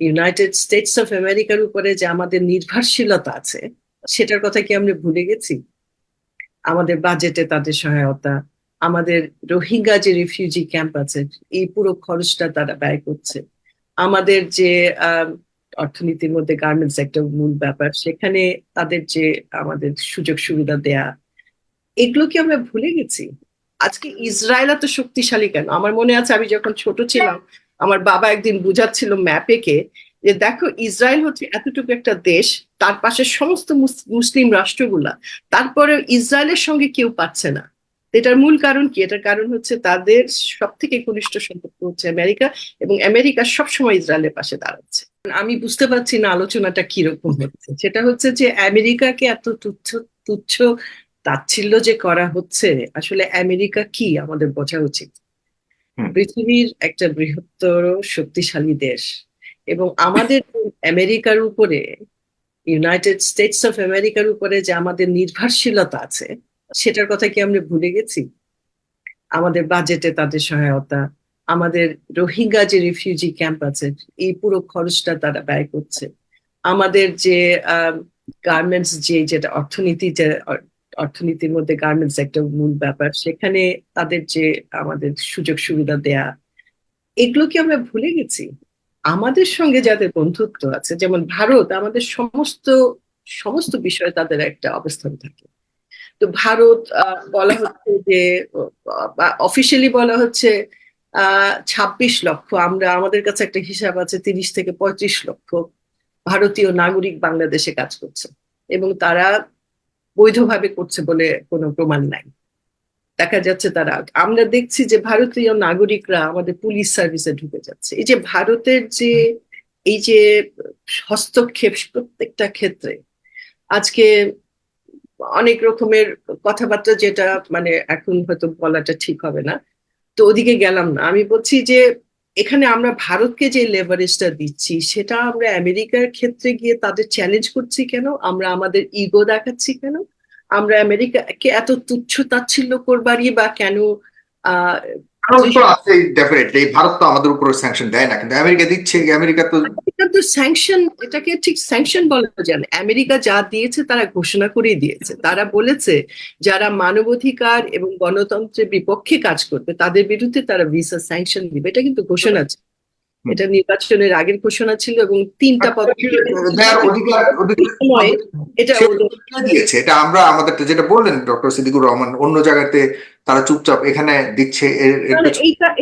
United states of আমেরিকার উপরে যে আমাদের নির্ভরশীলতা আছে, সেটার কথা কি আমরা ভুলে গেছি? আমাদের বাজেটে তাদের সহায়তা, আমাদের রোহিঙ্গা যে রিফিউজি ক্যাম্প আছে, এই পুরো খরচটা তারা ব্যয় করছে। আমাদের যে অর্থনীতির মধ্যে গার্মেন্টস একটা মূল ব্যাপার, সেখানে তাদের যে আমাদের সুযোগ সুবিধা দেয়া, এগুলো কি আমরা ভুলে গেছি? আজকে ইসরায়েল এত শক্তিশালী কেন? আমার মনে আছে আমি যখন ছোট ছিলাম আমার বাবা একদিন বুঝাচ্ছিল ম্যাপেকে যে দেখো ইসরায়েল হচ্ছে এতটুকু একটা দেশ, তার পাশে সমস্ত মুস- মুসলিম রাষ্ট্রগুলা তারপরে ইসরায়েলের সঙ্গে কেউ পাচ্ছে না। এটার মূল কারণ কি? এটার কারণ হচ্ছে তাদের সব থেকে ঘনিষ্ঠ সম্পর্ক হচ্ছে আমেরিকা এবং আমেরিকা সবসময় ইসরায়েলের পাশে দাঁড়াচ্ছে। আমি বুঝতে পারছি না আলোচনাটা কীরকম হচ্ছে। সেটা হচ্ছে যে আমেরিকাকে এত তুচ্ছ তুচ্ছ তাচ্ছিল্য যে করা হচ্ছে, আসলে আমেরিকা কি আমাদের বোঝা উচিত। পৃথিবীর একটা বৃহত্তর শক্তিশালী দেশ এবং আমাদের আমেরিকার উপরে ইউনাইটেড স্টেটস অফ আমেরিকার উপরে যে আমাদের নির্ভরশীলতা আছে, সেটার কথা কি আমরা ভুলে গেছি? আমাদের বাজেটে তাদের সহায়তা, আমাদের রোহিঙ্গা যে রিফিউজি ক্যাম্প আছে, এই পুরো খরচটা তারা ব্যয় করছে। আমাদের যে গার্মেন্টস যে, যেটা অর্থনীতি অর্থনীতির মধ্যে গার্মেন্টস একটা মূল ব্যাপার। সেখানে তাদের যে আমাদের সুযোগ সুবিধা দেয়া, এগুলো কি আমরা ভুলে গেছি? আমাদের সঙ্গে যাদের বন্ধুত্ব আছে, যেমন ভারত, আমাদের সমস্ত সমস্ত বিষয়ে তাদের একটা অবস্থান থাকে। তো ভারত বলা হচ্ছে যে অফিসিয়ালি বলা হচ্ছে ছাব্বিশ লক্ষ, আমরা, আমাদের কাছে একটা হিসাব আছে, তিরিশ থেকে পঁয়ত্রিশ লক্ষ ভারতীয় নাগরিক বাংলাদেশে কাজ করছে। এবং তারা বৈধভাবে করছে বলে কোনো প্রমাণ নাই। দেখা যাচ্ছে তারা আমরা দেখছি যে ভারতীয় নাগরিকরা আমাদের পুলিশ সার্ভিসে ঢুকে যাচ্ছে। এই যে ভারতের যে এই যে হস্তক্ষেপ প্রত্যেকটা ক্ষেত্রে আজকে অনেক রকমের কথাবার্তা যেটা মানে এখন হয়তো বলাটা ঠিক হবে না। তো ওদিকে গেলাম না। আমি বলছি যে এখানে আমরা ভারতকে যে লেভারেজটা দিচ্ছি, সেটা আমরা আমেরিকার ক্ষেত্রে গিয়ে তাদের চ্যালেঞ্জ করছি কেন? আমরা আমাদের ইগো দেখাচ্ছি কেন? আমরা আমেরিকাকে এত তুচ্ছ তাচ্ছিল্য করবারই বা কেন ভারত তো আছেই ডেফিনেটলি ভারত তো আমাদের উপর স্যাংশন দেয় না কিন্তু আমেরিকা দিচ্ছে আমেরিকা তো এটা তো স্যাংশন এটাকে ঠিক স্যাংশন বলা যায় না। আমেরিকা যা দিয়েছে তারা ঘোষণা করে দিয়েছে। তারা বলেছে যারা মানবাধিকার এবং গণতন্ত্রের বিপক্ষে কাজ করবে তাদের বিরুদ্ধে তারা ভিসা স্যাংশন দিবে। এটা কিন্তু ঘোষণা ছিল। এটা নির্বাচনের আগের ঘোষণা ছিল এবং তিনটা অধিকার এটা দিয়েছে। এটা আমরা আমাদের যেটা বললেন ডক্টর সিদ্দিকুর রহমান অন্য জায়গাতে তারা চুপচাপ এখানে দিচ্ছে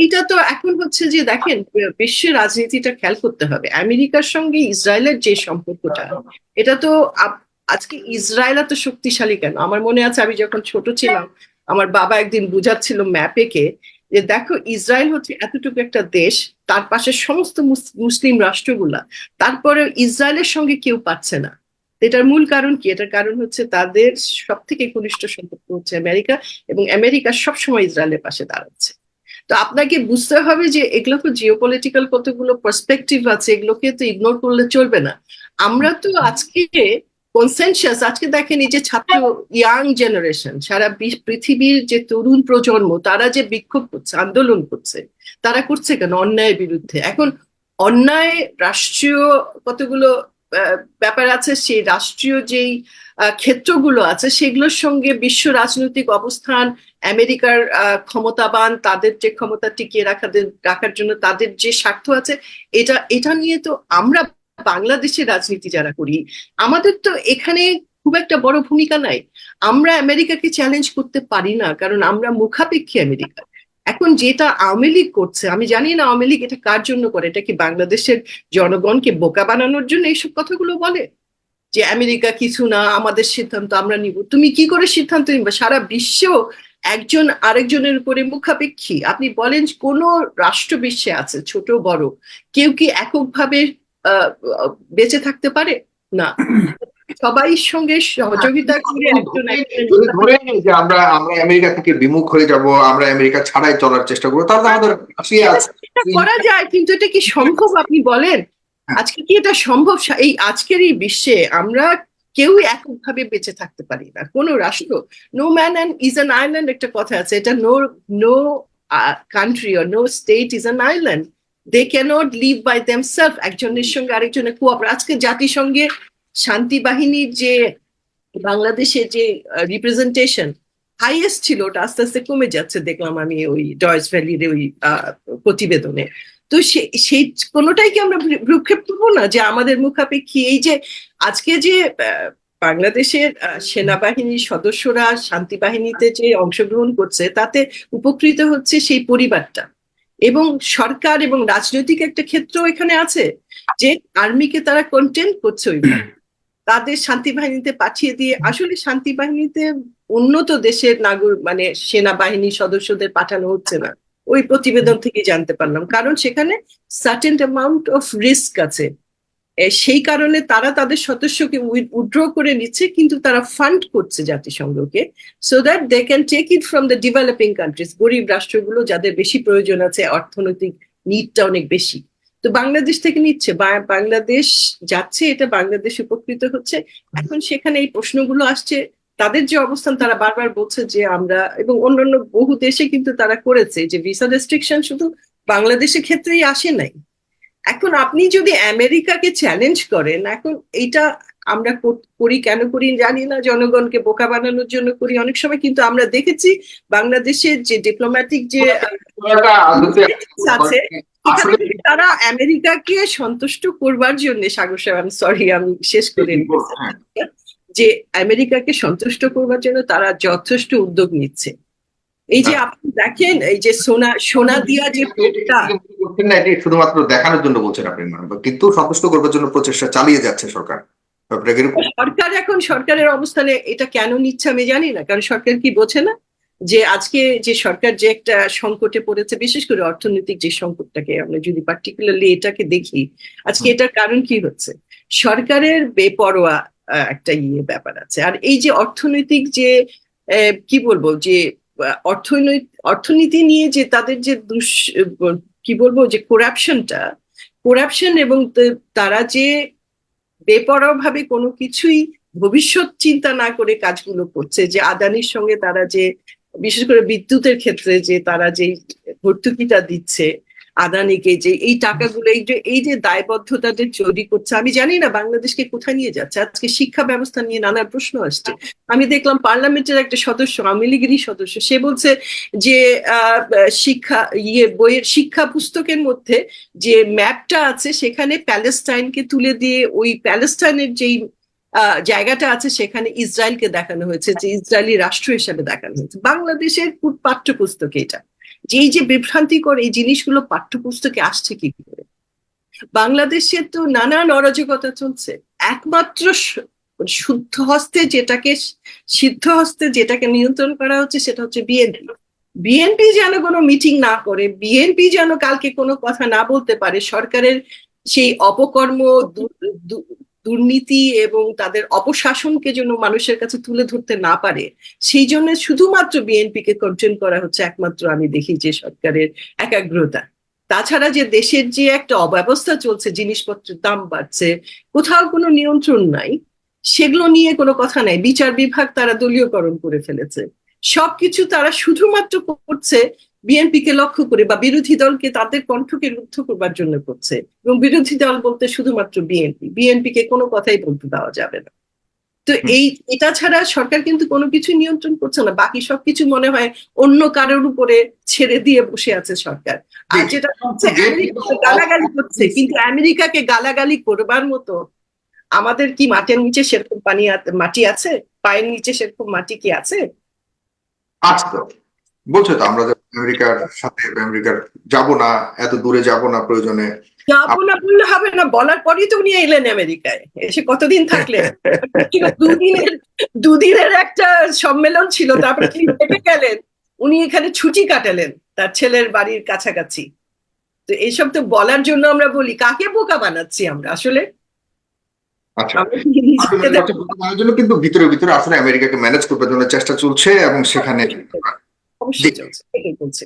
এইটা তো এখন হচ্ছে যে দেখেন বিশ্বের রাজনীতিটা খেয়াল করতে হবে। আমেরিকার সঙ্গে ইসরায়েলের যে সম্পর্কটা এটা তো আজকে ইসরায়েল এত শক্তিশালী কেন? আমার মনে আছে আমি যখন ছোট ছিলাম আমার বাবা একদিন বুঝাচ্ছিল ম্যাপেকে যে দেখো ইসরায়েল হচ্ছে এতটুকু একটা দেশ তার পাশে সমস্ত মুসলিম রাষ্ট্রগুলা তারপরে ইসরায়েলের সঙ্গে কেউ পাচ্ছে না। এটার মূল কারণ কি? এটার কারণ হচ্ছে তাদের সব থেকে ঘনিষ্ঠ সম্পর্ক হচ্ছে আমেরিকা এবং আমেরিকা সবসময় ইসরায়েলের পাশে দাঁড়াচ্ছে। তো আপনাকে বুঝতে হবে যে এগুলো তো জিওপলিটিক্যাল কতগুলো পার্সপেক্টিভ আছে, এগুলোকে তো ইগনোর করলে চলবে না। আমরা তো আজকে কনসেনসাস আজকে দেখেন এই যে ছাত্র ইয়াং জেনারেশন সারা পৃথিবীর যে তরুণ প্রজন্ম, তারা যে বিক্ষোভ করছে, আন্দোলন করছে, তারা করছে কেন? অন্যায়ের বিরুদ্ধে। এখন অন্যায়, রাষ্ট্রীয় কতগুলো ব্যাপার আছে, সেই রাষ্ট্রীয় যেই ক্ষেত্রগুলো আছে, সেগুলোর সঙ্গে বিশ্ব রাজনৈতিক অবস্থান, আমেরিকার ক্ষমতাবান, তাদের যে ক্ষমতা টিকিয়ে রাখাদের রাখার জন্য তাদের যে স্বার্থ আছে, এটা এটা নিয়ে তো আমরা বাংলাদেশের রাজনীতি যারা করি, আমাদের তো এখানে খুব একটা বড় ভূমিকা নাই। আমরা আমেরিকাকে চ্যালেঞ্জ করতে পারি না, কারণ আমরা মুখাপেক্ষী আমেরিকা। এখন যেটা আওয়ামী লীগ করছে, আমি জানি না আওয়ামী লীগ এটা কার জন্য করে, এটা কি বাংলাদেশের জনগণকে বোকা বানানোর জন্য এইসব কথাগুলো বলে? যে আমেরিকা কিছু না, আমাদের সিদ্ধান্ত আমরা নিব। তুমি কি করে সিদ্ধান্ত নিবে? সারা বিশ্ব একজন আরেকজনের উপরে মুখাপেক্ষী। আপনি বলেন কোন রাষ্ট্র বিশ্বে আছে, ছোট, বড়, কেউ কি এককভাবে বেঁচে থাকতে পারে? না। সবাই সঙ্গে সহযোগিতা করে একজন একজনের যদি ধরে নিই যে আমরা আমরা আমেরিকা থেকে বিমুখ হয়ে যাব আমরা আমেরিকা ছাড়াই চলার চেষ্টা করব তাহলে আমাদের করা যায় কিন্তু এটা কি সম্ভব আপনি বলেন? আজকে কি এটা সম্ভব? এই আজকের এই বিশ্বে আমরা কেউ এককভাবে বেঁচে থাকতে পারি না কোনো রাষ্ট্র। No man and is an island একটা কথা আছে এটা no no country or no state is an island they cannot live by themselves একজনের সঙ্গে আরেকজনের কোঅপারেট আজকে জাতিসংঘে শান্তি বাহিনীর যে বাংলাদেশে যে রিপ্রেজেন্টেশন হাইয়েস্ট ছিল, ওটা আস্তে আস্তে কমে যাচ্ছে, দেখলাম আমি ওই ডয়েস ভ্যালির ওই প্রতিবেদনে। তো সেই কোনোটাই কি আমরা ভ্রু- ভ্রুক্ষেপ করব না? যে আমাদের মুখাপেক্ষী এই যে, আজকে যে বাংলাদেশের সেনাবাহিনীর সদস্যরা শান্তি বাহিনীতে যে অংশগ্রহণ করছে, তাতে উপকৃত হচ্ছে সেই পরিবারটা। এবং সরকার এবং রাজনৈতিক একটা ক্ষেত্র এখানে আছে, যে আর্মিকে তারা কন্টেন্ট করছে ওই তাদের শান্তি বাহিনীতে পাঠিয়ে দিয়ে আসলে শান্তি বাহিনীতে উন্নত দেশের নাগর মানে সেনাবাহিনীর সদস্যদের পাঠানো হচ্ছে না। ওই প্রতিবেদন থেকে জানতে পারলাম। কারণ সেখানে সার্টেন অ্যামাউন্ট অফ রিস্ক আছে। সেই কারণে তারা তাদের সদস্যকে উইথড্র করে নিচ্ছে কিন্তু তারা ফান্ড করছে জাতিসংঘকে so that they can take it from the developing countries গরিব রাষ্ট্রগুলো যাদের বেশি প্রয়োজন আছে অর্থনৈতিক নিডটা অনেক বেশি। তো বাংলাদেশ থেকে নিচ্ছে বাংলাদেশ যাচ্ছে এটা বাংলাদেশ উপকৃত হচ্ছে। এখন সেখানে এই প্রশ্নগুলো আসছে তাদের যে অবস্থান তারা বারবার বলছে যে আমরা এবং অন্যান্য বহু দেশে কিন্তু তারা করেছে যে ভিসা রেস্ট্রিকশন শুধু বাংলাদেশের ক্ষেত্রেই আসে নাই। এখন আপনি যদি আমেরিকাকে চ্যালেঞ্জ করেন এখন এইটা আমরা করি কেন করি জানি না জনগণকে বোকা বানানোর জন্য করি। অনেক সময় কিন্তু আমরা দেখেছি বাংলাদেশের যে ডিপ্লোম্যাটিক যে আছে তারা আমেরিকাকে সন্তুষ্ট করবার জন্য সাগর সাহেব সরি আমি শেষ করে হ্যাঁ। যে আমেরিকাকে সন্তুষ্ট করবার জন্য তারা যথেষ্ট উদ্যোগ নিচ্ছে। এই যে আপনি দেখেন এই যে সোনা সোনা দিয়া যে এটি শুধুমাত্র দেখানোর জন্য বলছেন আপনি কিন্তু সন্তুষ্ট করবার জন্য প্রচেষ্টা চালিয়ে যাচ্ছে সরকার। সরকার এখন সরকারের অবস্থানে এটা কেন নিচ্ছে আমি জানি না কারণ সরকার কি বোঝে না? যে আজকে যে সরকার যে একটা সংকটে পড়েছে বিশেষ করে অর্থনৈতিক যে সংকটটাকে আমরা যদি পার্টিকুলারলি এটাকে দেখি আজকে এটার কারণ কি হচ্ছে? সরকারের বেপরোয়া একটা ইয়ে ব্যাপার আছে। আর এই যে অর্থনৈতিক যে কি বলব? যে অর্থনৈতিক অর্থনীতি নিয়ে যে তাদের যে দুষ কি বলব? যে করাপশনটা করাপশন এবং তারা যে বেপরোয়া ভাবে কোনো কিছুই ভবিষ্যৎ চিন্তা না করে কাজগুলো করছে যে আদানির সঙ্গে তারা যে বিশেষ করে বিদ্যুতের ক্ষেত্রে যে তারা যে ভর্তুকিটা দিচ্ছে, আদানিকে যে এই টাকাগুলো, এই যে এই যে দায়বদ্ধতা যে তৈরি করছে, আমি জানি না বাংলাদেশকে কোথায় নিয়ে যাচ্ছে। আজকে শিক্ষা ব্যবস্থা নিয়ে নানা প্রশ্ন আসছে। আমি দেখলাম পার্লামেন্টের একটা সদস্য, আওয়ামী লীগেরই সদস্য, সে বলছে যে শিক্ষা ইয়ে বইয়ের শিক্ষা পুস্তকের মধ্যে যে ম্যাপটা আছে, সেখানে প্যালেস্টাইনকে তুলে দিয়ে ওই প্যালেস্টাইনের যেই জায়গাটা আছে সেখানে ইসরায়েলকে দেখানো হয়েছে, যে ইসরায়েলি রাষ্ট্র হিসেবে দেখানো হয়েছে। বাংলাদেশের পাঠ্যপুস্তকে এটা। যে এই যে বিভ্রান্তিকর এই জিনিসগুলো পাঠ্যপুস্তকে আসছে কি করে? বাংলাদেশে তো নানান অরাজকতা চলছে। একমাত্র শুদ্ধ হস্তে যেটাকে সিদ্ধ হস্তে যেটাকে নিয়ন্ত্রণ করা হচ্ছে সেটা হচ্ছে বিএনপি। বিএনপি যেন কোনো মিটিং না করে, বিএনপি যেন কালকে কোনো কথা না বলতে পারে, সরকারের সেই অপকর্ম দুর্নীতি এবং তাদের অপশাসনকে যেন মানুষের কাছে তুলে ধরতে না পারে, সেই জন্য শুধুমাত্র বিএনপি কে কন্ট্রোল করা হচ্ছে একমাত্র আমি দেখি যে সরকারের একাগ্রতা। তাছাড়া যে দেশের যে একটা অব্যবস্থা চলছে, জিনিসপত্রের দাম বাড়ছে, কোথাও কোনো নিয়ন্ত্রণ নাই, সেগুলো নিয়ে কোনো কথা নাই। বিচার বিভাগ তারা দলীয়করণ করে ফেলেছে। সবকিছু তারা শুধুমাত্র করছে বিএনপি কে লক্ষ্য করে বা বিরোধী দলকে তাদের কণ্ঠকে রুদ্ধ করবার জন্য করছে। এবং বিরোধী দল বলতে শুধুমাত্র বিএনপি। বিএনপি কে কোনো কথাই বলতে দেওয়া যাবে না। তো এই এটা ছাড়া সরকার কিন্তু কোনো কিছু নিয়ন্ত্রণ করছে না। বাকি সবকিছু মনে হয় অন্য কারোর উপরে ছেড়ে দিয়ে বসে আছে সরকার। আর যেটা হচ্ছে গালাগালি করছে কিন্তু আমেরিকাকে গালাগালি করবার মতো আমাদের কি মাটির নিচে সেরকম পানি মাটি আছে? পায়ের নিচে সেরকম মাটি কি আছে? আছে তো বলছে তো, আমরা আমেরিকার সাথে আমেরিকার যাব না, এত দূরে যাব না প্রয়োজনে। যাব না বললে হবে না, বলার পরই তো উনি এলেন আমেরিকায়। এসে কতদিন থাকলেন? দুদিনের দুদিনের একটা সম্মেলন ছিল, তারপরে তিনি থেকে গেলেন। উনি এখানে ছুটি কাটালেন, তার ছেলের বাড়ির কাছাকাছি। তো এইসব তো বলার জন্য আমরা বলি, কাকে বোকা বানাচ্ছি আমরা আসলে? আচ্ছা। জন্য কিন্তু ভিতরে ভিতরে আসলে আমেরিকাকে ম্যানেজ করবার জন্য চেষ্টা চলছে এবং সেখানে অবশ্যই চলছে।